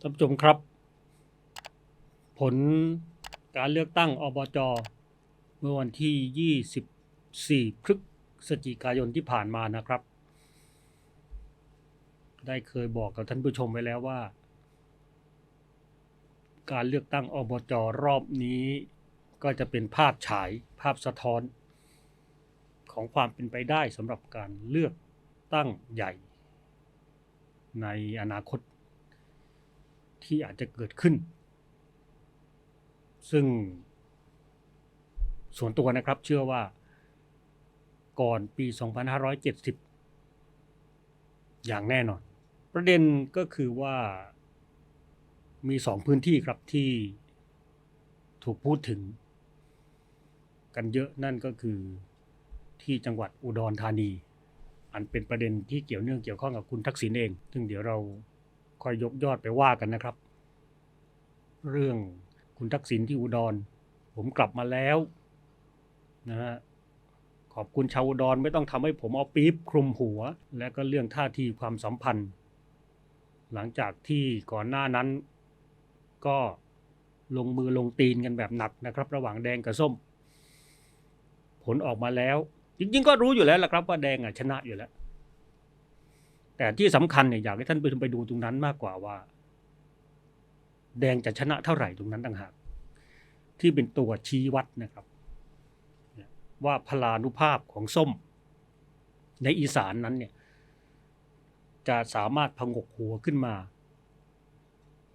ท่านผู้ชมครับ ผลการเลือกตั้งอบจเมื่อวันที่ 24 พฤศจิกายนที่ผ่านมานะครับ ได้เคยบอกกับท่านผู้ชมไว้แล้วว่า การเลือกตั้งอบจรอบนี้ ก็จะเป็นภาพฉายภาพสะท้อน ของความเป็นไปได้สำหรับการเลือกตั้งใหญ่ ในอนาคต ที่อาจจะเกิดขึ้น ซึ่ง ส่วนตัวนะครับเชื่อว่าก่อนปี 2570 อย่างแน่นอน ประเด็นก็คือว่ามีสองพื้นที่ครับที่ถูกพูดถึง กันเยอะนั่นก็คือที่จังหวัดอุดรธานี อันเป็นประเด็นที่เกี่ยวเนื่องเกี่ยวข้องกับคุณทักษิณเอง ซึ่งเดี๋ยวเรา ค่อยยกยอดไปว่ากันนะครับ เรื่องคุณทักษิณที่อุดร ผมกลับมาแล้วนะฮะขอบคุณชาวอุดรไม่ต้องทำให้ผมเอาปี๊บคลุมหัว และก็เรื่องท่าทีความสัมพันธ์ หลังจากที่ก่อนหน้านั้น ก็ลงมือลงตีนกันแบบหนักนะครับ ระหว่างแดงกับส้ม ผลออกมาแล้ว จริงๆ ก็รู้อยู่แล้วละครับว่าแดงอะชนะอยู่แล้ว แต่ที่สำคัญเนี่ยอยากให้ท่านไปไปดูตรงนั้นมากกว่าว่า แดงจะชนะเท่าไหร่ตรงนั้นต่างหากที่เป็นตัวชี้วัดนะครับ ว่าพลานุภาพของส้ม ในอีสานนั้นเนี่ย จะสามารถพงกหัวขึ้นมา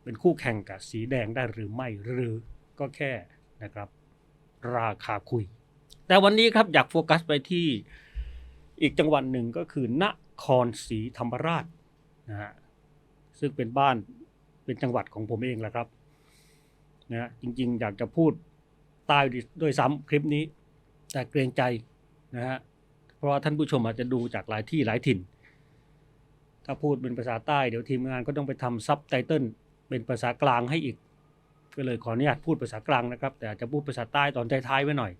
เป็นคู่แข่งกับสีแดงได้หรือไม่หรือก็แค่นะครับ ราคาคุย แต่วันนี้ครับอยากโฟกัสไปที่อีกจังหวัดหนึ่งก็คือน ครศรีธรรมราชนะฮะซึ่งเป็นบ้านเป็นจังหวัดของผมเองแหละครับนะฮะจริงๆ อยากจะพูดใต้ด้วยซ้ำคลิปนี้ แต่เกรงใจนะฮะเพราะว่าท่านผู้ชมอาจจะดูจากหลายที่หลายถิ่น ถ้าพูดเป็นภาษาใต้เดี๋ยวทีมงานก็ต้องไปทำซับไตเติลเป็นภาษากลางให้อีก ก็เลยขออนุญาตพูดภาษากลางนะครับ แต่อาจจะพูดภาษาใต้ตอนท้ายๆไว้หน่อย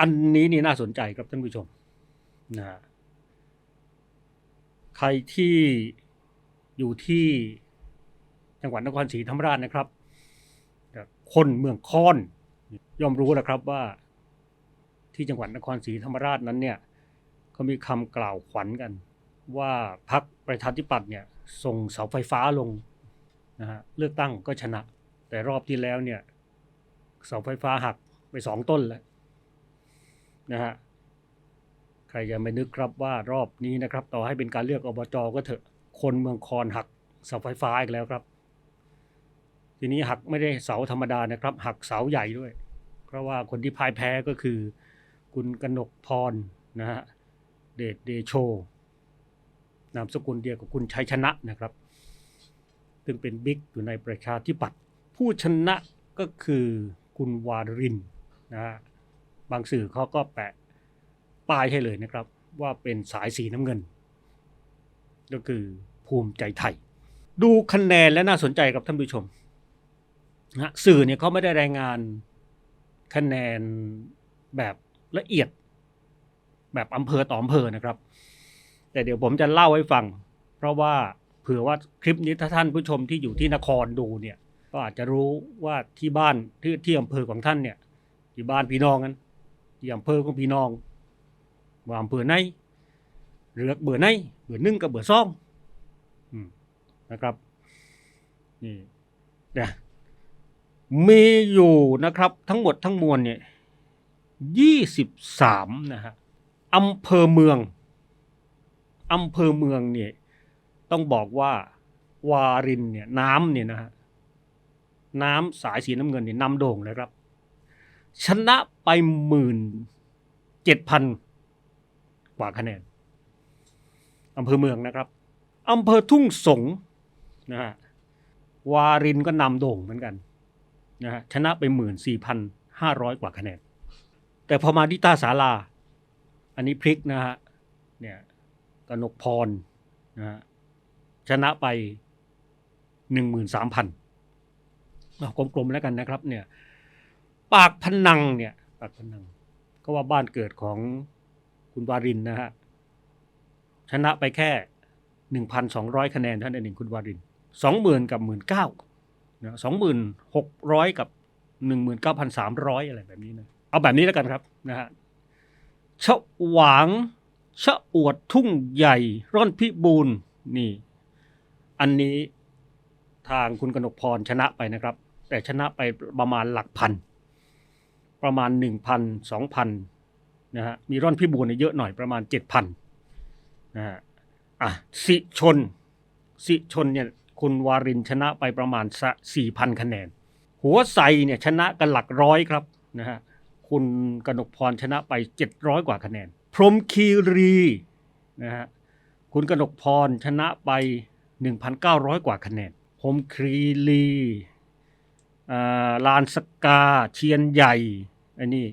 อันนี้นี่น่าสนใจครับท่านผู้ชมนะฮะ ใครที่อยู่ที่จังหวัดนครศรีธรรมราชนะครับ คนเมืองคอนย่อมรู้แล้วครับว่า ที่จังหวัดนครศรีธรรมราชนั้นเนี่ยเขามีคำกล่าวขวัญกัน ว่าพรรคประชาธิปัตย์เนี่ยส่งเสาไฟฟ้าลงนะฮะเลือกตั้งก็ชนะ แต่รอบที่แล้วเนี่ยเสาไฟฟ้าหักไปสองต้นแล้วนะฮะ ใครจะไม่นึกครับว่ารอบนี้นะครับ ต่อให้เป็นการเลือกอบจก็เถอะคนเมืองคอนหักเสาไฟฟ้าอีกแล้วครับ ทีนี้หักไม่ได้เสาธรรมดานะครับ หักเสาใหญ่ด้วย เพราะว่าคนที่พ่ายแพ้ก็คือ คุณกนกพรนะฮะเดชเดโชนามสกุลเดียวกับคุณชัยชนะนะครับ ซึ่งเป็นบิ๊กอยู่ในประชาธิปัตย์ผู้ชนะก็คือคุณวารินนะฮะบางสื่อเขาก็แปะ ป้ายให้เลยนะครับ ว่าเป็นสายสีน้ำเงิน ก็คือภูมิใจไทย ดูคะแนนและน่าสนใจกับท่านผู้ชมนะสื่อเนี่ยเขาไม่ได้รายงานคะแนนแบบละเอียด แบบอำเภอต่ออำเภอนะครับ แต่เดี๋ยวผมจะเล่าให้ฟัง เพราะว่าเผื่อว่าคลิปนี้ถ้าท่านผู้ชมที่อยู่ที่นครดูเนี่ย ก็อาจจะรู้ว่าที่บ้านที่ที่อำเภอของท่านเนี่ยที่บ้านพี่น้องกันที่อำเภอของพี่น้อง ว่าอำเภอไหนเลือกเบอร์ไหนเบอร์หนึ่งกับเบอร์สองอืมนะครับนี่นะมีอยู่นะครับทั้งหมดทั้งมวลเนี่ยยี่สิบสามนะฮะอำเภอเมืองอำเภอเมืองเนี่ยต้องบอกว่าวารินเนี่ยน้ำเนี่ยนะฮะน้ำสายสีน้ำเงินเนี่ยนำโด่งเลยครับ ชนะไปหมื่นเจ็ดพัน กว่าคะแนนอำเภอเมืองนะครับอำเภอทุ่งสงนะฮะวารินก็นำโด่งเหมือนกันนะฮะชนะไปหมื่นสี่พันห้าร้อยกว่าคะแนน แต่พอมาที่ตาสาลา อันนี้พลิกนะฮะเนี่ยกนกพรนะฮะชนะไปหนึ่งหมื่นสามพันกลมๆแล้วกันนะครับเนี่ยปากพนังเนี่ยปากพนังก็ว่าบ้านเกิดของ คุณวารินนะฮะชนะไปแค่หนึ่งพันสองร้อยคะแนนท่านั้นเองคุณวารินสองหมื่นกับหมื่นเก้าสองหมื่นหกร้อยกับหนึ่งหมื่นเก้าพันสามร้อยอะไรแบบนี้นะเอาแบบนี้แล้วกันครับนะฮะชะหวางชะอวดทุ่งใหญ่ ร่อนพิบูลนี่ อันนี้ทางคุณกนกพรชนะไปนะครับ แต่ชนะไปประมาณหลักพัน ประมาณหนึ่งพันสองพัน นะฮะมีร่อนพิบูลเนี่ยเยอะหน่อยประมาณเจ็ดพันนะฮะอะสิชน สิชนเนี่ยคุณวารินชนะไปประมาณสี่พันคะแนน หัวไซเนี่ยชนะกันหลักร้อยครับนะฮะคุณกนกพรชนะไปเจ็ดร้อยกว่าคะแนน พรหมคีรีนะฮะคุณกนกพรชนะไป 1,900 กว่าคะแนน พรหมคีรีอ่าลานสกาเชียนใหญ่อันนี้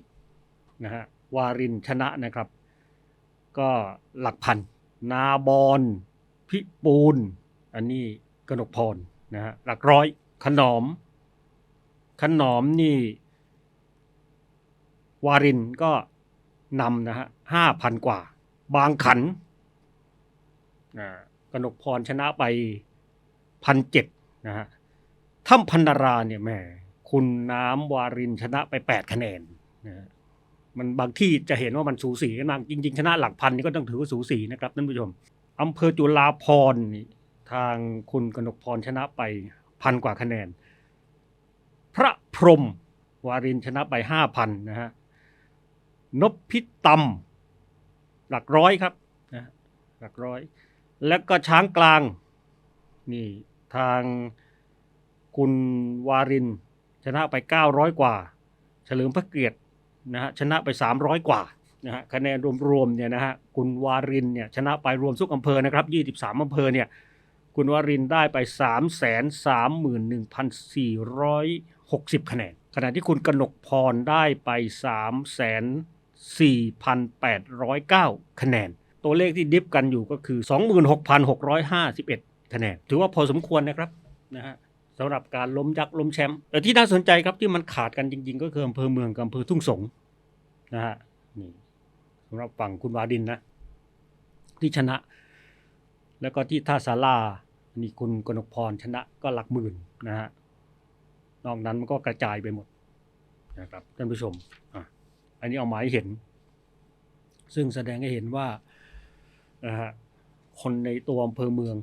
นะฮะ วารินชนะนะครับ ก็หลักพัน นาบอนพิปูลอันนี้กนกพรนะฮะหลักร้อยขนอม ขนอมนี่ วารินก็นำนะฮะห้าพันกว่า บางขันอ่ากนกพรชนะไปพันเจ็ดนะฮะถ้ำพันนาราเนี่ยแหมคุณน้ำวารินชนะไปแปดคะแนนนะ มันบางที่จะเห็นว่ามันสูสีกันมากจริง ๆ ชนะหลักพันนี่ก็ต้องถือว่าสูสีนะครับท่านผู้ชมอำเภอจุฬาพรนี่ทางคุณกนกพรชนะไปพันกว่าคะแนน พระพรมวารินชนะไปห้าพันนะฮะนพพิตำหลักร้อยครับนะหลักร้อย แล้วก็ช้างกลางนี่ทางคุณวารินชนะไป 900 กว่า เฉลิมพระเกียรติ นะฮะชนะไป 300 กว่านะฮะคะแนนรวมๆเนี่ยนะฮะคุณวารินเนี่ยชนะไปรวมทุกอำเภอนะครับ 23อำเภอเนี่ยคุณวารินได้ไป 3 3 1 4 6 0 คะแนน ขณะที่คุณกนกพรได้ไป 3 4,809 คะแนน ตัวเลขที่ดิฟกันอยู่ก็คือ 26,651 คะแนน ถือว่าพอสมควรนะครับนะฮะ สำหรับการล้มยักษ์ล้มแชมป์แต่ที่น่าสนใจครับที่มันขาดกันจริง ๆ ก็คืออำเภอเมืองกับอำเภอทุ่งสงนะฮะนี่สำหรับฝั่งคุณวาดินนะที่ชนะ แล้วก็ที่ท่าสารานี่คุณกนกพรชนะก็หลักหมื่นนะฮะนอกนั้นมันก็กระจายไปหมดนะครับท่านผู้ชมอะอันนี้เอามาให้เห็น ซึ่งแสดงให้เห็นว่านะฮะคนในตัวอำเภอเมือง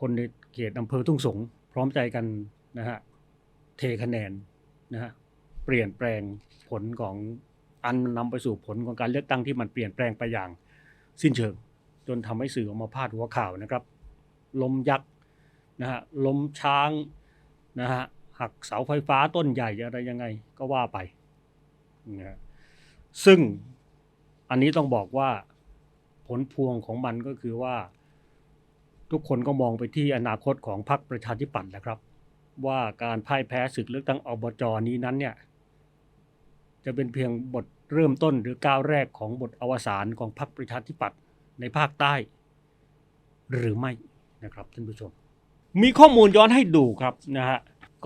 คนในเขตอำเภอทุ่งสง ร้อมใจกันนะฮะเทคะแนนนะฮะเปลี่ยนแปลงผลของอันนำไปสู่ผลของการเลือกตั้งที่มันเปลี่ยนแปลงไปอย่างสิ้นเชิง จนทำให้สื่อออกมาพาดหัวข่าวนะครับลมยักษ์นะฮะลมช้างนะฮะหักเสาไฟฟ้าต้นใหญ่อะไรยังไงก็ว่าไปนะฮะซึ่งอันนี้ต้องบอกว่าผลพวงของมันก็คือว่า ทุกคนก็มองไปที่อนาคตของพรรคประชาธิปัตย์นะครับ ว่าการพ่ายแพ้ศึกเลือกตั้งอบจนี้นั้นเนี่ยจะเป็นเพียงบทเริ่มต้นหรือก้าวแรกของบทอวสานของพรรคประชาธิปัตย์ในภาคใต้ หรือไม่นะครับท่านผู้ชม มีข้อมูลย้อนให้ดูครับนะฮะ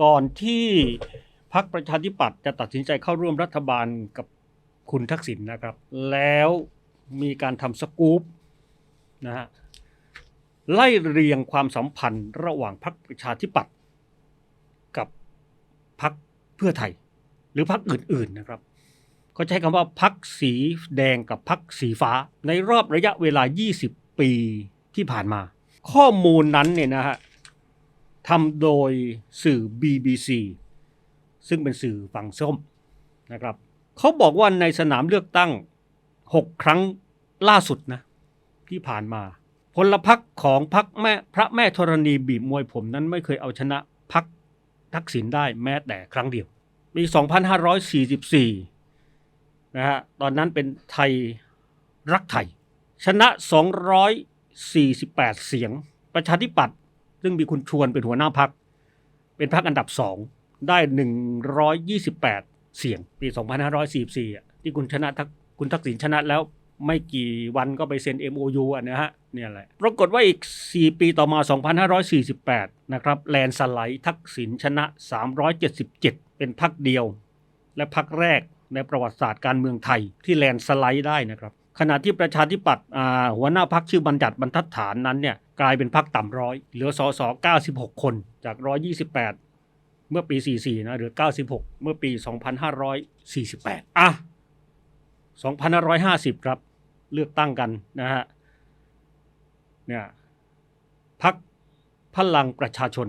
ก่อนที่พรรคประชาธิปัตย์จะตัดสินใจเข้าร่วมรัฐบาลกับคุณทักษิณนะครับ แล้วมีการทำสกู๊ปนะฮะ ไล่เรียงความสัมพันธ์ระหว่างพรรคประชาธิปัตย์กับพรรคเพื่อไทย หรือพรรคอื่นๆนะครับเขาใช้คำว่าพรรคสีแดงกับพรรคสีฟ้า ในรอบระยะเวลา 20 ปีที่ผ่านมา ข้อมูลนั้นเนี่ยนะฮะทำโดยสื่อ BBC ซึ่งเป็นสื่อฝั่งส้มนะครับเขาบอกว่าในสนามเลือกตั้ง 6 ครั้งล่าสุดนะที่ผ่านมา พลพรรคของพรรคแม่พระแม่ธรณีบีบมวยผมนั้นไม่เคยเอาชนะพรรคทักษิณได้แม้แต่ครั้งเดียวปี 2544 นะฮะ ตอนนั้นเป็นไทยรักไทย ชนะ 248 เสียง ประชาธิปัตย์ซึ่งมีคุณชวนเป็นหัวหน้าพัก เป็นพักอันดับสองได้ 128 เสียง ปี 2544 ที่คุณชนะทักคุณทักษิณชนะแล้ว ไม่กี่วันก็ไปเซ็น MOU อะนะฮะเนี่ยแหละปรากฏว่าอีก 4 ปีต่อมา 2548 นะครับแลนสไลด์ทักษิณชนะ 377 เป็นพักเดียว และพักแรกในประวัติศาสตร์การเมืองไทยที่แลนสไลด์ได้นะครับขณะที่ประชาธิปัตย์หัวหน้าพักชื่อบัญญัติบรรทัดฐานนั้นเนี่ยกลายเป็นพักต่ำร้อยเหลือสอสอ96 คนจาก 128 เมื่อปี 44 นะหรือ 96 เมื่อปี 2548 อะ 2550 ครับ เลือกตั้งกันนะฮะเนี่ยพักพลังประชาชน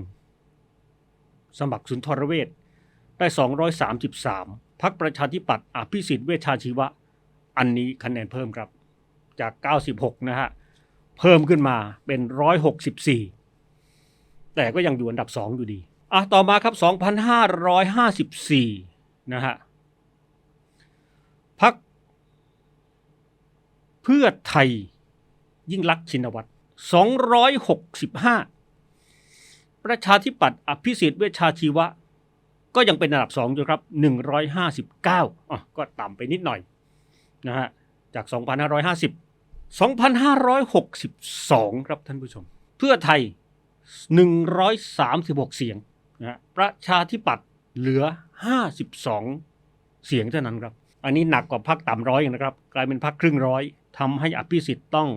สมัครสุนทรเวชได้ 233พักประชาธิปัตย์อภิสิทธิ์เวชชาชีวะ อันนี้คะแนนเพิ่มครับ จาก 96 นะฮะ เพิ่มขึ้นมาเป็น 164 แต่ก็ยังอยู่อันดับ 2 อยู่ดี อะ ต่อมาครับ 2,554 นะฮะ พัก เพื่อไทยยิ่งลักษณ์ชินวัตร265 ประชาธิปัตย์อภิสิทธิ์เวชชาชีวะ ก็ยังเป็นอันดับ2อยู่ครับ 159อะก็ต่ำไปนิดหน่อยนะฮะจาก 2,550 2,562 ครับท่านผู้ชม เพื่อไทย 136 เสียงนะฮะประชาธิปัตย์เหลือ 52 เสียงเท่านั้นครับ อันนี้หนักกว่าพักต่ำร้อยนะครับ กลายเป็นพักครึ่งร้อย ทำให้อภิสิทธิ์ต้อง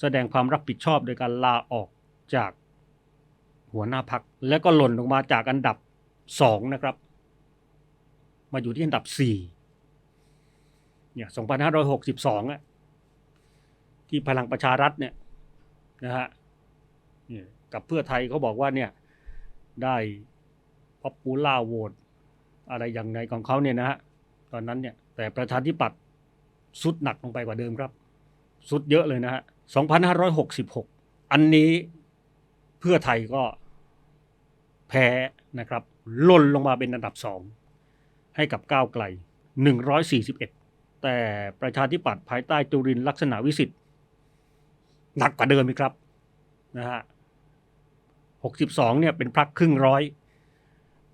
แสดงความรับผิดชอบโดยการลาออกจากหัวหน้าพัก แล้วก็หล่นลงมาจากอันดับสองนะครับ มาอยู่ที่อันดับสี่เนี่ยสองพันห้าร้อยหกสิบสองอะที่พลังประชารัฐเนี่ยนะฮะเนี่ยกับเพื่อไทยเขาบอกว่าเนี่ยได้ป๊อปปูล่าโหวตอะไรอย่างไรของเขาเนี่ยนะฮะตอนนั้นเนี่ยแต่ประชาธิปัตย์สุดหนักลงไปกว่าเดิมครับ สุดเยอะเลยนะฮะ 2,566 อันนี้เพื่อไทยก็แพ้นะครับล่นลงมาเป็นอันดับสองให้กับก้าวไกล 141 แต่ประชาธิปัตย์ภายใต้จุรินลักษณะวิสิทธิ์หนักกว่าเดิมอีกครับนะฮะ 62 เนี่ยเป็นพักครึ่งร้อย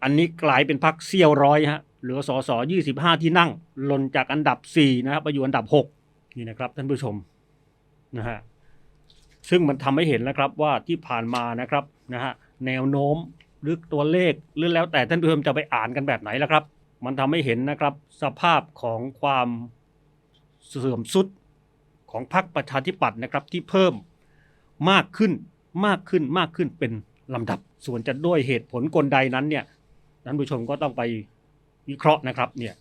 อันนี้กลายเป็นพักเซี่ยวร้อยฮะเหลือสอสอ25 ที่นั่งหล่นจากอันดับ 4 นะครับไปอยู่อันดับ 6 นี่นะครับท่านผู้ชม นะฮะซึ่งมันทำให้เห็นแล้วครับว่าที่ผ่านมานะครับนะฮะแนวโน้มหรือตัวเลขหรือแล้วแต่ท่านผู้ชมจะไปอ่านกันแบบไหนแล้วครับ มันทำให้เห็นนะครับสภาพของความเสื่อมสุดของพรรคประชาธิปัตย์นะครับที่เพิ่มมากขึ้นมากขึ้นมากขึ้นเป็นลำดับ ส่วนจะด้วยเหตุผลกลใดนั้นเนี่ยท่านผู้ชมก็ต้องไปวิเคราะห์นะครับเนี่ย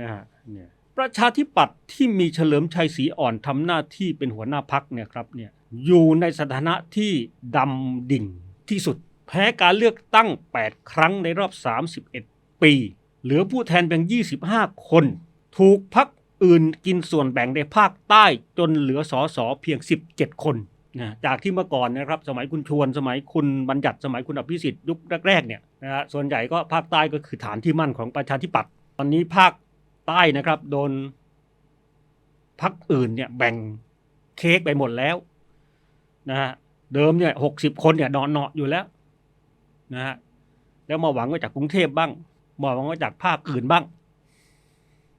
นะฮะเนี่ย ประชาธิปัตย์ที่มีเฉลิมชัยศรีอ่อนทำหน้าที่เป็นหัวหน้าพักเนี่ยครับเนี่ยอยู่ในสถานะที่ดำดิ่งที่สุด แพ้การเลือกตั้ง 8 ครั้งในรอบ 31 ปี เหลือผู้แทนเพียง 25 คน ถูกพักอื่นกินส่วนแบ่งในภาคใต้จนเหลือสอสอเพียง 17 คนนะจากที่เมื่อก่อนนะครับสมัยคุณชวนสมัยคุณบัญญัติสมัยคุณอภิสิทธิ์ยุคแรกๆเนี่ยนะฮะส่วนใหญ่ก็ภาคใต้ก็คือฐานที่มั่นของประชาธิปัตย์ตอนนี้ภาค ใต้นะครับ โดนพักอื่นเนี่ยแบ่งเค้กไปหมดแล้วนะฮะเดิมเนี่ยหกสิบคนเนี่ยนอนเนาะอยู่แล้วนะฮะแล้วมาหวังว่าจากกรุงเทพบ้างมาหวังว่าจากภาคอื่นบ้าง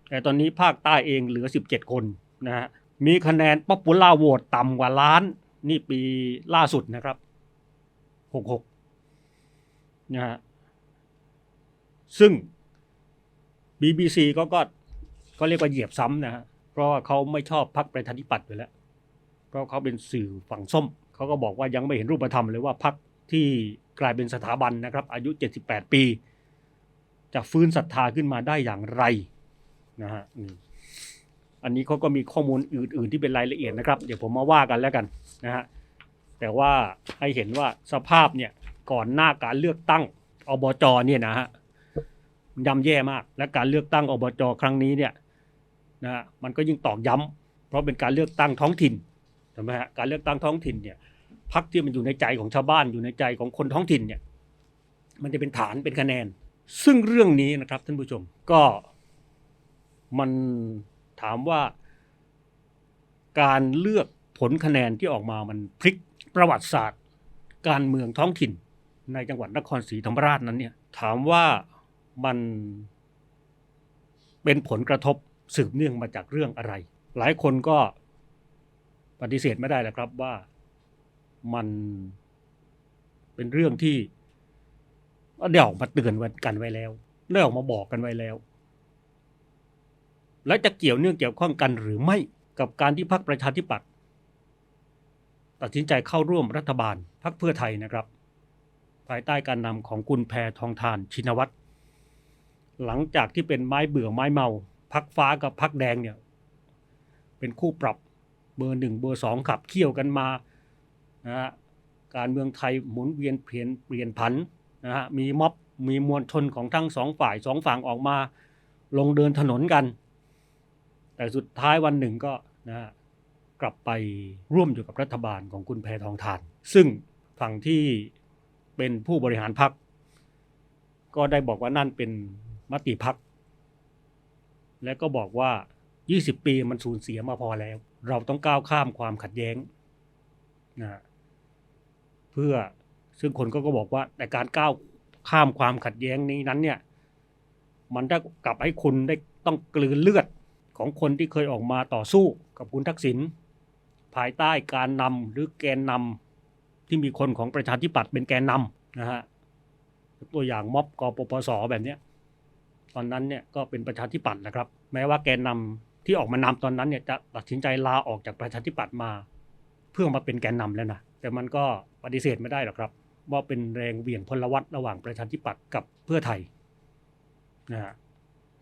แต่ตอนนี้ภาคใต้เองเหลือสิบเจ็ดคนนะฮะมีคะแนนป๊อปปูล่าโหวตต่ำกว่าล้าน นี่ปีล่าสุดนะครับหกหกนะฮะซึ่ง BBC ก็ก็ก็เรียกว่าเหยียบซ้ำนะฮะเพราะว่าเขาไม่ชอบพรรคประชาธิปัตย์อยู่แล้ว เพราะเขาเป็นสื่อฝั่งส้ม เขาก็บอกว่ายังไม่เห็นรูปธรรมเลยว่าพรรคที่กลายเป็นสถาบันนะครับ อายุ 78 ปี จะฟื้นศรัทธาขึ้นมาได้อย่างไรนะฮะอันนี้เขาก็มีข้อมูลอื่น ๆ ที่เป็นรายละเอียดนะครับ เดี๋ยวผมมาว่ากันแล้วกันนะฮะแต่ว่าให้เห็นว่าสภาพเนี่ยก่อนหน้าการเลือกตั้งอบจเนี่ยนะฮะ ย่ำแย่มาก และการเลือกตั้งอบจครั้งนี้เนี่ยนะฮะมันก็ยิ่งตอกย้ำเพราะเป็นการเลือกตั้งท้องถิ่นใช่ไหมฮะการเลือกตั้งท้องถิ่นเนี่ยพักที่มันอยู่ในใจของชาวบ้านอยู่ในใจของคนท้องถิ่นเนี่ยมันจะเป็นฐานเป็นคะแนน ซึ่งเรื่องนี้นะครับท่านผู้ชมก็มันถามว่า การเลือกผลคะแนนที่ออกมามันพลิกประวัติศาสตร์ การเมืองท้องถิ่นในจังหวัดนครศรีธรรมราชนั้นเนี่ยถามว่า มันเป็นผลกระทบสืบเนื่องมาจากเรื่องอะไร หลายคนก็ปฏิเสธไม่ได้แหละครับว่ามันเป็นเรื่องที่ได้ออกมาเตือนกันไว้แล้วได้ออกมาบอกกันไว้แล้ว และจะเกี่ยวเนื่องเกี่ยวข้องกันหรือไม่กับการที่พรรคประชาธิปัตย์ตัดสินใจเข้าร่วมรัฐบาลพรรคเพื่อไทยนะครับ ภายใต้การนำของคุณแพทองทานชินวัตร หลังจากที่เป็นไม้เบื่อไม้เมาพักฟ้ากับพักแดงเนี่ย เป็นคู่ปรับเบอร์หนึ่งเบอร์สองขับเคี่ยวกันมานะฮะการเมืองไทยหมุนเวียนเปลี่ยนเปลี่ยนผันนะฮะมีม็อบมีมวลชนของทั้งสองฝ่ายสองฝั่งออกมา ลงเดินถนนกัน แต่สุดท้ายวันหนึ่งก็นะฮะกลับไปร่วมอยู่กับรัฐบาลของคุณแพทองทาน ซึ่งฝั่งที่เป็นผู้บริหารพรรคก็ได้บอกว่านั่นเป็น มติพักและก็บอกว่า 20 ปีมันสูญเสียมาพอแล้ว เราต้องก้าวข้ามความขัดแย้งนะเพื่อซึ่งคนก็ก็บอกว่า แต่การก้าวข้ามความขัดแย้งนี้นั้นเนี่ย มันได้กลับให้คุณได้ต้องกลืนเลือดของคนที่เคยออกมาต่อสู้กับคุณทักษิณภายใต้การนำหรือแกนนำที่มีคนของประชาธิปัตย์เป็นแกนนำนะฮะตัวอย่างม็อบกปปสแบบเนี้ย ตอนนั้นเนี่ยก็เป็นประชาธิปัตย์นะครับ แม้ว่าแกนนำที่ออกมานำตอนนั้นเนี่ยจะตัดสินใจลาออกจากประชาธิปัตย์มา เพื่อมาเป็นแกนนำแล้วนะแต่มันก็ปฏิเสธไม่ได้หรอกครับ ว่าเป็นแรงเหวี่ยงพลวัตระหว่างประชาธิปัตย์กับเพื่อไทยนะฮะ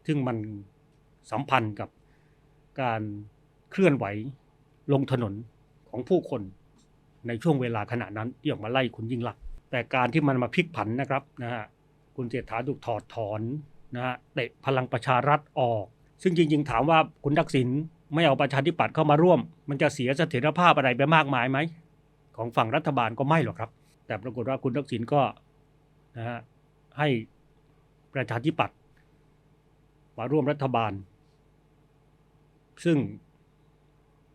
ซึ่งมันสัมพันธ์กับการเคลื่อนไหวลงถนนของผู้คนในช่วงเวลาขณะนั้นที่ออกมาไล่คุณยิ่งลัก แต่การที่มันมาพลิกผันนะครับนะฮะคุณเศรษฐาถูกถอดถอน นะฮะเตะพลังประชารัฐออก ซึ่งจริง ๆ ถามว่าคุณทักษิณไม่เอาประชาธิปัตย์เข้ามาร่วม มันจะเสียเสถียรภาพอะไรไปมากมายไหม ของฝั่งรัฐบาลก็ไม่หรอกครับ แต่ปรากฏว่าคุณทักษิณก็นะฮะให้ประชาธิปัตย์มาร่วมรัฐบาล ซึ่ง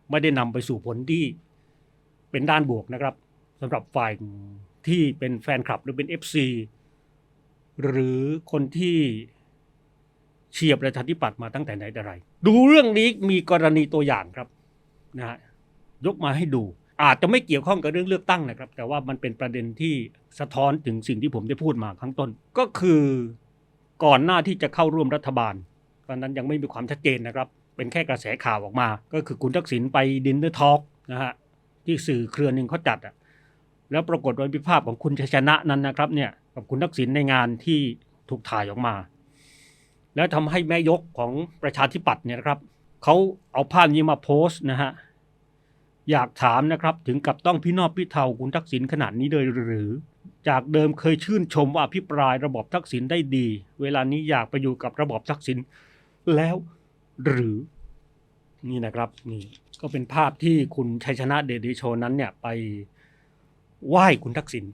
ไม่ได้นำไปสู่ผลที่เป็นด้านบวกนะครับสำหรับฝ่ายที่เป็นแฟนคลับหรือเป็น FC หรือคนที่ เชียร์ประชาธิปัตย์มาตั้งแต่ไหนแต่ไร ดูเรื่องนี้มีกรณีตัวอย่างครับนะฮะยกมาให้ดู อาจจะไม่เกี่ยวข้องกับเรื่องเลือกตั้งนะครับ แต่ว่ามันเป็นประเด็นที่สะท้อนถึงสิ่งที่ผมได้พูดมาข้างต้น ก็คือก่อนหน้าที่จะเข้าร่วมรัฐบาลตอนนั้นยังไม่มีความชัดเจนนะครับ เป็นแค่กระแสข่าวออกมา ก็คือคุณทักษิณไปดินเนอร์ทอล์กนะฮะที่สื่อเครือหนึ่งเขาจัดอะแล้วปรากฏว่ามีภาพของคุณชัยชนะนั้นนะครับเนี่ยกับคุณทักษิณในงานที่ถูกถ่ายออกมา แล้วทำให้แม่ยกของประชาธิปัตย์เนี่ยนะครับเขาเอาภาพนี้มาโพสต์นะฮะอยากถามนะครับถึงกับต้องพี่นอบพี่เทาคุณทักษิณขนาดนี้เลยหรือ จากเดิมเคยชื่นชมว่าอภิปรายระบอบทักษิณได้ดี เวลานี้อยากไปอยู่กับระบอบทักษิณแล้วหรือนี่นะครับนี่ก็เป็นภาพที่คุณชัยชนะเดชดิโชนั้นเนี่ยไปไหว้คุณทักษิณ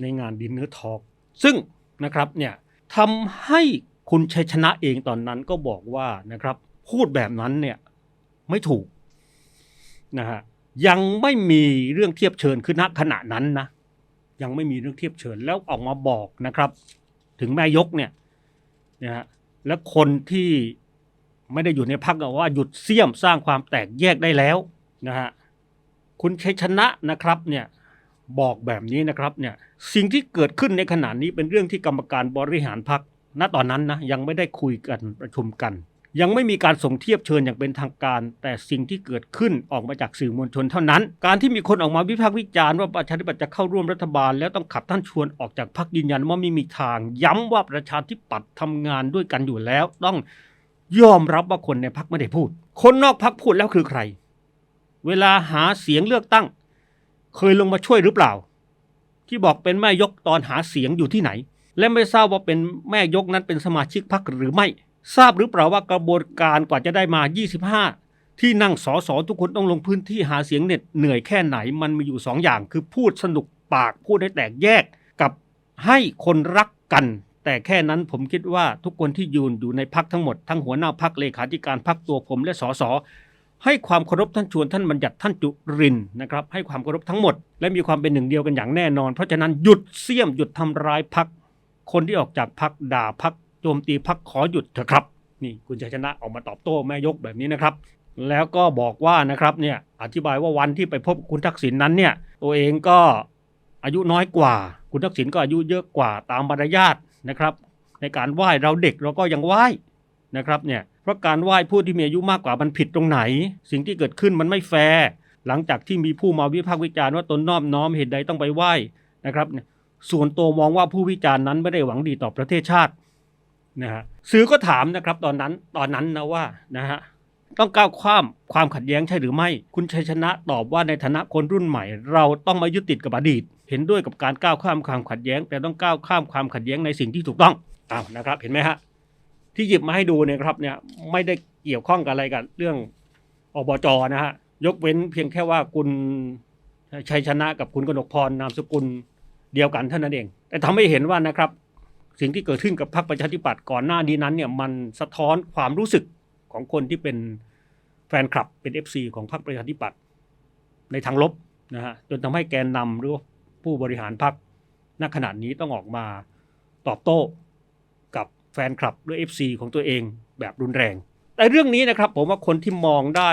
ในงานดินเนอร์ทอกซึ่งนะครับเนี่ยทำให้ คุณชัยชนะเองตอนนั้นก็บอกว่านะครับ พูดแบบนั้นเนี่ยไม่ถูกนะฮะยังไม่มีเรื่องเทียบเชิญคือณขณะนั้นนะยังไม่มีเรื่องเทียบเชิญแล้วออกมาบอกนะครับ ถึงแม่ยกเนี่ยนะฮะและคนที่ไม่ได้อยู่ในพักว่าหยุดเสี่ยมสร้างความแตกแยกได้แล้วนะฮะคุณชัยชนะนะครับเนี่ยบอกแบบนี้นะครับเนี่ยสิ่งที่เกิดขึ้นในขณะนี้เป็นเรื่องที่กรรมการบริหารพัก ณตอนนั้นนะยังไม่ได้คุยกันประชุมกัน ยังไม่มีการส่งเทียบเชิญอย่างเป็นทางการ แต่สิ่งที่เกิดขึ้นออกมาจากสื่อมวลชนเท่านั้น การที่มีคนออกมาวิพากษ์วิจารณ์ว่าประชาธิปัตย์จะเข้าร่วมรัฐบาล แล้วต้องขับท่านชวนออกจากพักยืนยันว่าไม่มีทาง ย้ำว่าประชาธิปัตย์ทำงานด้วยกันอยู่แล้ว ต้องยอมรับว่าคนในพักไม่ได้พูด คนนอกพักพูดแล้วคือใคร เวลาหาเสียงเลือกตั้ง เคยลงมาช่วยหรือเปล่า ที่บอกเป็นแม่ยกตอนหาเสียงอยู่ที่ไหน และไม่ทราบว่าเป็นแม่ยกนั้นเป็นสมาชิกพรรคหรือไม่ ทราบหรือเปล่าว่ากระบวนการกว่าจะได้มา 25 ที่นั่งสอสอทุกคนต้องลงพื้นที่หาเสียงเน็ดเหนื่อยแค่ไหนมันมีอยู่สองอย่าง คือพูดสนุกปากพูดให้แตกแยกกับให้คนรักกัน แต่แค่นั้นผมคิดว่าทุกคนที่ยืนอยู่ในพักทั้งหมด ทั้งหัวหน้าพักเลขาธิการพักตัวผมและสสให้ความเคารพท่านชวนท่านบัญญัติท่านจุรินนะครับให้ความเคารพทั้งหมด และมีความเป็นหนึ่งเดียวกันอย่างแน่นอน เพราะฉะนั้นหยุดเสี่ยมหยุดทำร้ายพัก คนที่ออกจากพักด่าพักโจมตีพักขอหยุดเถอะครับ นี่คุณชัยชนะออกมาตอบโต้แม่ยกแบบนี้นะครับ แล้วก็บอกว่านะครับเนี่ยอธิบายว่าวันที่ไปพบคุณทักษิณนั้นเนี่ยตัวเองก็อายุน้อยกว่า คุณทักษิณก็อายุเยอะกว่าตามมารยาทนะครับ ในการไหว้เราเด็กเราก็ยังไหว้นะครับเนี่ยเพราะการไหว้ผู้ที่มีอายุมากกว่ามันผิดตรงไหน สิ่งที่เกิดขึ้นมันไม่แฟร์หลังจากที่มีผู้มาวิพากษ์วิจารณ์ว่าตนนอบน้อมเหตุใดต้องไปไหว้นะครับเนี่ย ส่วนตัวมองว่าผู้วิจารณ์นั้นไม่ได้หวังดีต่อประเทศชาตินะฮะสื่อก็ถามนะครับตอนนั้นตอนนั้นนะว่านะฮะต้องก้าวข้ามความขัดแย้งใช่หรือไม่ คุณชัยชนะตอบว่าในฐานะคนรุ่นใหม่ เราต้องมายึดติดกับอดีต เห็นด้วยกับการก้าวข้ามความขัดแย้ง แต่ต้องก้าวข้ามความขัดแย้งในสิ่งที่ถูกต้องอ้าวนะครับ เห็นไหมฮะที่หยิบมาให้ดูเนี่ยครับเนี่ยไม่ได้เกี่ยวข้องกับอะไรกับเรื่องอบจนะฮะยกเว้นเพียงแค่ว่าคุณชัยชนะกับคุณกนกพรนามสกุล เดียวกันเท่านั้นเอง แต่ทำให้เห็นว่านะครับ สิ่งที่เกิดขึ้นกับพรรคประชาธิปัตย์ก่อนหน้านี้นั้นเนี่ยมันสะท้อนความรู้สึกของคนที่เป็นแฟนคลับเป็น FC ของพรรคประชาธิปัตย์ในทางลบนะฮะจนทำให้แกนนำหรือผู้บริหารพรรคณขณะนี้ต้องออกมาตอบโต้กับแฟนคลับด้วย FC ของตัวเองแบบรุนแรง แต่เรื่องนี้นะครับ ผมว่าคนที่มองได้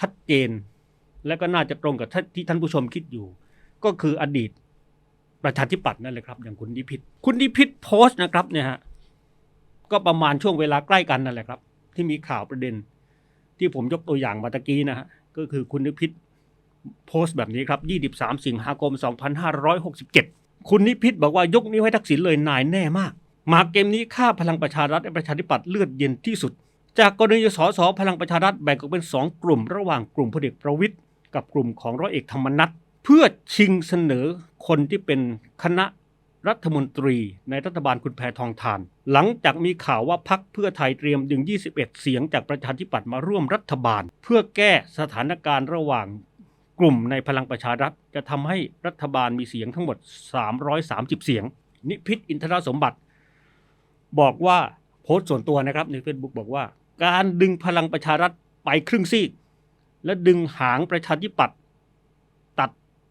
ชัดเจน และก็น่าจะตรงกับที่ท่านผู้ชมคิดอยู่ ก็คืออดีต ประชาธิปัตย์นั่นเลยครับ อย่างคุณนิพิษคุณนิพิษโพสต์นะครับเนี่ยฮะก็ประมาณช่วงเวลาใกล้กันนั่นแหละครับ ที่มีข่าวประเด็น ที่ผมยกตัวอย่างมาตะกี้นะฮะก็คือคุณนิพิษโพสต์แบบนี้ครับ 23 สิงหาคม 2567 คุณนิพิษบอกว่ายกนิ้วให้ทักษิณเลยนายแน่มาก มาเกมนี้ฆ่าพลังประชารัฐและประชาธิปัตย์เลือดเย็นที่สุด จากกรณีสสพลังประชารัฐแบ่งออกเป็น 2 กลุ่ม ระหว่างกลุ่มพลเอกประวิตยกับกลุ่มของร้อยเอกธรรมนัฐ เพื่อชิงเสนอคนที่เป็นคณะรัฐมนตรีในรัฐบาลคุณแพทองทาน หลังจากมีข่าวว่าพักเพื่อไทยเตรียมดึง 21 เสียงจากประชาธิปัตย์มาร่วมรัฐบาล เพื่อแก้สถานการณ์ระหว่างกลุ่มในพลังประชารัฐ จะทำให้รัฐบาลมีเสียงทั้งหมด 330 เสียง นิพิษอินทรสมบัติ บอกว่าโพสต์ส่วนตัวนะครับใน Facebook บอกว่า การดึงพลังประชารัฐไปครึ่งซีก และดึงหางประชาธิปัตย์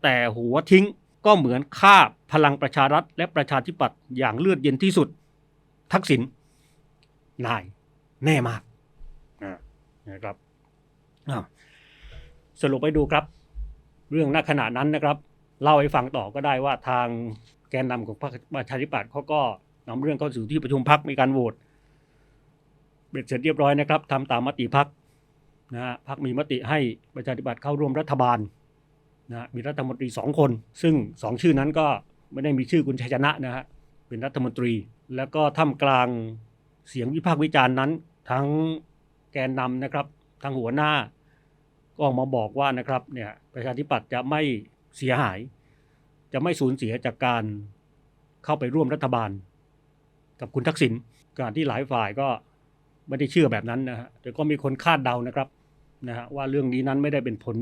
แต่หัวทิ้งก็เหมือนฆ่าพลังประชารัฐ และประชาธิปัตย์อย่างเลือดเย็นที่สุด ทักษิณนายแน่มากอ่านะครับอ้าวสรุปไปดูครับ เรื่องณขณะนั้นนะครับเล่าให้ฟังต่อก็ได้ว่าทางแกนนำของพรรคประชาธิปัตย์เขาก็นำเรื่องเข้าสู่ที่ประชุมพักมีการโหวตเบ็ดเสร็จเรียบร้อยนะครับทำตามมติพักนะฮะพักมีมติให้ประชาธิปัตย์เข้าร่วมรัฐบาล นะมีรัฐมนตรีสองคน ซึ่งสองชื่อนั้นก็ไม่ได้มีชื่อคุณชัยชนะนะฮะเป็นรัฐมนตรี แล้วก็ท่ามกลางเสียงวิพากษ์วิจารณ์นั้น ทั้งแกนนำนะครับทั้งหัวหน้าก็ออกมาบอกว่านะครับเนี่ยประชาธิปัตย์จะไม่เสียหาย จะไม่สูญเสียจากการเข้าไปร่วมรัฐบาล กับคุณทักษิณการที่หลายฝ่ายก็ไม่ได้เชื่อแบบนั้นนะฮะแต่ก็มีคนคาดเดานะครับนะฮะว่าเรื่องนี้นั้นไม่ได้เป็นผล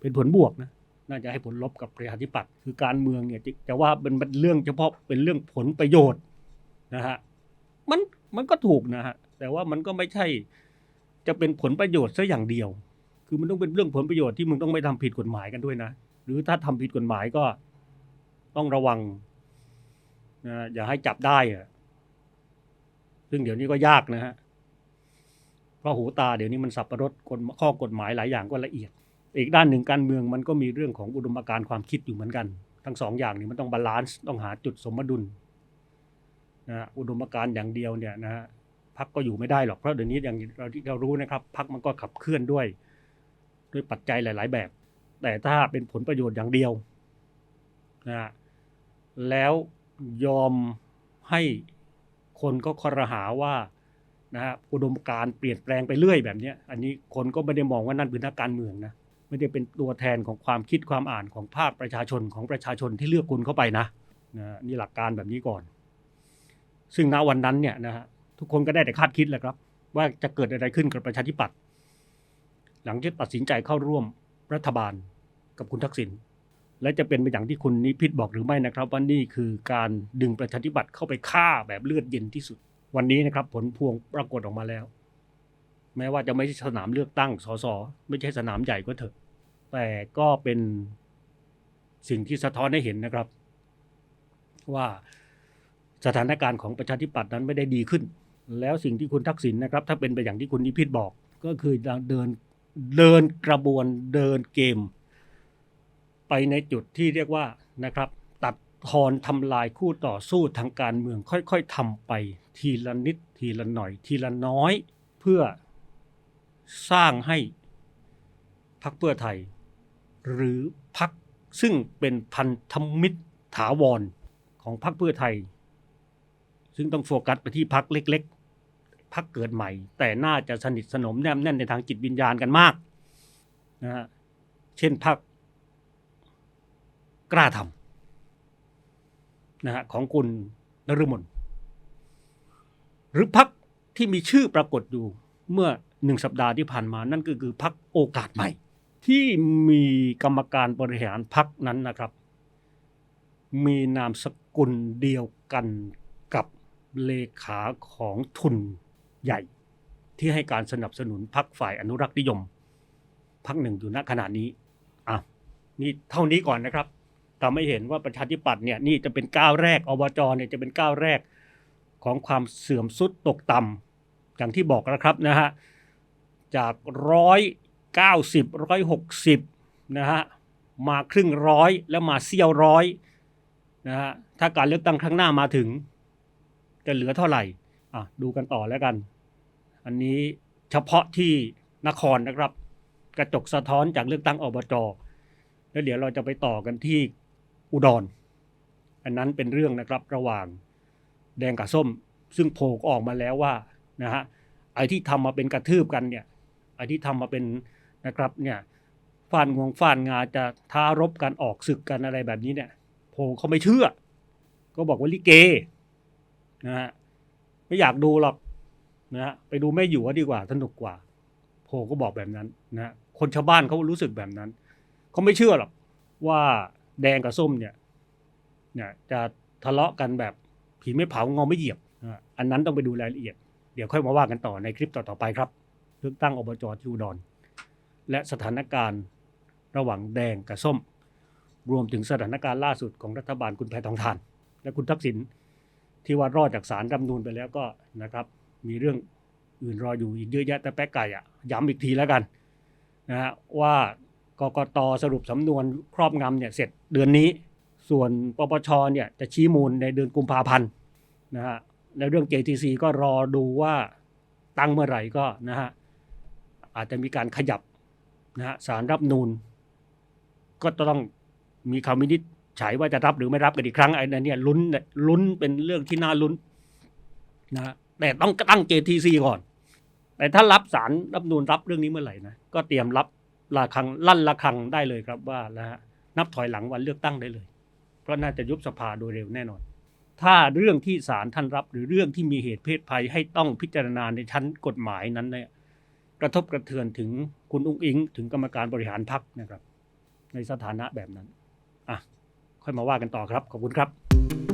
เป็นผลบวกนะ น่าจะให้ผลลบกับประชาธิปัตย์คือการเมืองเนี่ยจะว่าเป็นเป็นเรื่องเฉพาะเป็นเรื่องผลประโยชน์นะฮะมันมันก็ถูกนะฮะแต่ว่ามันก็ไม่ใช่จะเป็นผลประโยชน์ซะอย่างเดียว คือมันต้องเป็นเรื่องผลประโยชน์ที่มึงต้องไม่ทำผิดกฎหมายกันด้วยนะ หรือถ้าทำผิดกฎหมายก็ต้องระวังนะอย่าให้จับได้อะซึ่งเดี๋ยวนี้ก็ยากนะฮะเพราะหูตาเดี๋ยวนี้มันสับประรดข้อกฎหมายหลายอย่างก็ละเอียด อีกด้านหนึ่งการเมืองมันก็มีเรื่องของอุดมการณ์ความคิดอยู่เหมือนกัน ทั้งสองอย่างนี้มันต้องบาลานซ์ต้องหาจุดสมดุลนะฮะอุดมการณ์อย่างเดียวเนี่ยนะฮะพักก็อยู่ไม่ได้หรอกเพราะเดี๋ยวนี้อย่างเราที่เรารู้นะครับพักมันก็ขับเคลื่อนด้วยด้วยปัจจัยหลาย ๆ แบบ แต่ถ้าเป็นผลประโยชน์อย่างเดียวนะฮะแล้วยอมให้คนก็คอรหาว่านะฮะอุดมการณ์เปลี่ยนแปลงไปเรื่อยแบบนี้อันนี้คนก็ไม่ได้มองว่านั่นเป็นนักการเมืองนะ ไม่ได้เป็นตัวแทนของความคิดความอ่านของภาคประชาชนของประชาชนที่เลือกคุณเข้าไปนะนะนี่หลักการแบบนี้ก่อน ซึ่งณวันนั้นเนี่ยนะฮะทุกคนก็ได้แต่คาดคิดแหละครับ ว่าจะเกิดอะไรขึ้นกับประชาธิปัตย์หลังที่ตัดสินใจเข้าร่วมรัฐบาลกับคุณทักษิณและจะเป็นไปอย่างที่คุณนิพิษบอกหรือไม่นะครับว่านี่คือการดึงประชาธิปัตย์เข้าไปฆ่าแบบเลือดเย็นที่สุด วันนี้นะครับ ผลพวงปรากฏออกมาแล้ว แม้ว่าจะไม่ใช่สนามเลือกตั้งสสไม่ใช่สนามใหญ่ก็เถอะ แต่ก็เป็นสิ่งที่สะท้อนให้เห็นนะครับ ว่าสถานการณ์ของประชาธิปัตย์นั้นไม่ได้ดีขึ้น แล้วสิ่งที่คุณทักษิณนะครับ ถ้าเป็นไปอย่างที่คุณนิพิษบอก ก็คือเดินเดินกระบวนเดินเกม ไปในจุดที่เรียกว่านะครับ ตัดทอนทำลายคู่ต่อสู้ทางการเมืองค่อยๆทำไป ทีละนิด ทีละหน่อย ทีละน้อยเพื่อสร้างให้พรรคเพื่อไทย หรือพรรคซึ่งเป็นพันธมิตรถาวรของพรรคเพื่อไทย ซึ่งต้องโฟกัสไปที่พรรคเล็ก ๆพรรคเกิดใหม่ แต่น่าจะสนิทสนมแนบแน่นในทางจิตวิญญาณกันมากนะฮะเช่นพรรคกล้าทำนะฮะของคุณนฤมลหรือพรรคที่มีชื่อปรากฏอยู่เมื่อหนึ่งสัปดาห์ที่ผ่านมานั่นก็คือพรรคโอกาสใหม่ ที่มีกรรมการบริหารพรรคนั้นนะครับ มีนามสกุลเดียวกันกับเลขาของทุนใหญ่ ที่ให้การสนับสนุนพรรคฝ่ายอนุรักษ์นิยมพรรคหนึ่งอยู่ณขณะนี้อะนี่เท่านี้ก่อนนะครับทำให้เห็นว่าประชาธิปัตย์เนี่ยนี่จะเป็นก้าวแรกอบจเนี่ยจะเป็นก้าวแรกของความเสื่อมสุดตกต่ำอย่างที่บอกแล้วครับนะฮะจากร้อย เก้าสิบร้อยหกสิบนะฮะมาครึ่งร้อยแล้วมาเซี่ยวร้อยนะฮะถ้าการเลือกตั้งครั้งหน้ามาถึง จะเหลือเท่าไหร่อะดูกันต่อแล้วกัน อันนี้เฉพาะที่นครนะครับ กระจกสะท้อนจากเลือกตั้งอบจแล้วเดี๋ยวเราจะไปต่อกันที่อุดรอันนั้นเป็นเรื่องนะครับระหว่างแดงกับส้ม ซึ่งโผล่ออกมาแล้วว่านะฮะไอ้ที่ทำมาเป็นกระทืบกันเนี่ยไอ้ที่ทำมาเป็น นะครับเนี่ยฟาดงวงฟาดงาจะท้ารบกันออกศึกกันอะไรแบบนี้เนี่ยโพลเขาไม่เชื่อ ก็บอกว่าลิเกนะฮะไม่อยากดูหรอกนะฮะไปดูแม่หยวดีกว่าสนุกกว่า โพลก็บอกแบบนั้นนะฮะคนชาวบ้านเขารู้สึกแบบนั้นเขาไม่เชื่อหรอกว่าแดงกับส้มเนี่ยเนี่ยจะทะเลาะกันแบบผีไม่เผาเงาไม่เหยียบนะอันนั้นต้องไปดูรายละเอียด เดี๋ยวค่อยมาว่ากันต่อในคลิปต่อๆไปครับ เลือกตั้งอบจที่อุดร และสถานการณ์ระหว่างแดงกับส้ม รวมถึงสถานการณ์ล่าสุดของรัฐบาลคุณแพทองทาน และคุณทักษิณที่ว่ารอดจากสารรัฐนูนไปแล้วก็นะครับมีเรื่องอื่นรออยู่อีกเยอะแยะแต่แป๊กไก่อะย้ำอีกทีแล้วกันนะฮะว่ากกตสรุปสำนวนครอบงำเนี่ยเสร็จเดือนนี้ ส่วนปปชเนี่ยจะชี้มูลในเดือนกุมภาพันธ์นะฮะแล้วเรื่อง JTC ก็รอดูว่าตั้งเมื่อไหร่ก็นะฮะอาจจะมีการขยับ นะฮะสารรับนูนก็ต้องมีคำวินิจฉัยว่าจะรับหรือไม่รับกันอีกครั้งไอ้นั่นเนี่ยลุ้นลุ้นเป็นเรื่องที่น่าลุ้นนะฮะแต่ต้องตั้ง JTC ก่อน แต่ถ้ารับสารรับนูนรับเรื่องนี้เมื่อไหร่นะก็เตรียมรับระครังลั่นระครังได้เลยครับว่านะฮะนับถอยหลังวันเลือกตั้งได้เลย เพราะน่าจะยุบสภาโดยเร็วแน่นอน ถ้าเรื่องที่ศาลท่านรับหรือเรื่องที่มีเหตุเพศภัยให้ต้องพิจารณาในชั้นกฎหมายนั้นเนี่ย ระทบกระเทือนถึงคุณอุ้งอิง ถึงกรรมการบริหารพักนะครับ ในสถานะแบบนั้นอะค่อยมาว่ากันต่อครับ ขอบคุณครับ